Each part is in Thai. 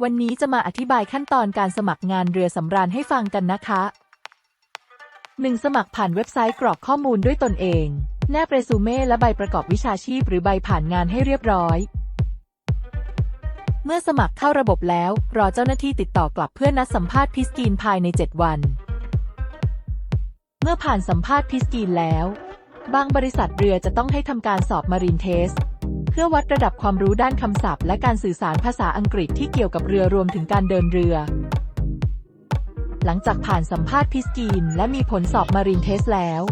วันนี้จะมาอธิบายขั้นตอนการสมัครงานเรือสำราญให้ฟังกันนะคะ 1. สมัครผ่านเว็บไซต์กรอกข้อมูลด้วยตนเอง แนบเรซูเม่และใบประกอบวิชาชีพหรือใบผ่านงานให้เรียบร้อย เมื่อสมัครเข้าระบบแล้ว รอเจ้าหน้าที่ติดต่อกลับเพื่อนัดสัมภาษณ์พิสกีนภายใน 7 วัน เมื่อผ่านสัมภาษณ์พิสกีนแล้ว บางบริษัทเรือจะต้องให้ทำการสอบมารีนเทส เพื่อวัดระดับความรู้ด้านคำศัพท์ และการสื่อสารภาษาอังกฤษที่เกี่ยวกับเรือรวมถึงการเดินเรือ หลังจากผ่านสัมภาษณ์พิสกีน และมีผลสอบมารีนเทสแล้ว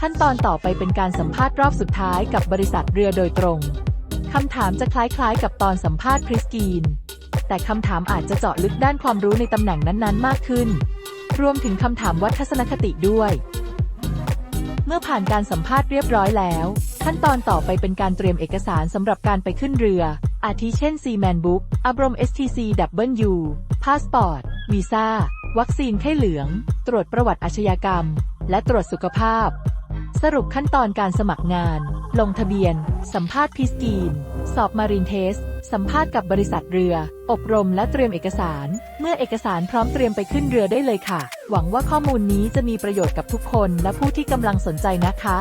ขั้นตอนต่อไปเป็นการสัมภาษณ์รอบสุดท้ายกับบริษัทเรือโดยตรงคำถามจะคล้ายๆ กับตอนสัมภาษณ์พริสกีน แต่คำถามอาจจะเจาะลึกด้านความรู้ในตำแหน่งนั้นๆ มากขึ้น รวมถึงคำถามวัดทัศนคติด้วย เมื่อผ่านการสัมภาษณ์เรียบร้อยแล้ว ขั้นตอนต่อไปเป็นการเตรียมเอกสารสำหรับการไปขึ้นเรือ อาทิเช่น Seaman Book อับรม STC W พาสปอร์ตวีซ่า วัคซีนไข้เหลือง ตรวจประวัติอาชญากรรม และตรวจสุขภาพ สรุปขั้นตอนการสมัครงาน ลงทะเบียน สัมภาษณ์พิสกีน สอบมารีนเทส สัมภาษณ์กับบริษัทเรือ อบรมและเตรียมเอกสาร เมื่อเอกสารพร้อมเตรียมไปขึ้นเรือได้เลยค่ะ หวังว่าข้อมูลนี้จะมีประโยชน์กับทุกคนและผู้ที่กำลังสนใจนะคะ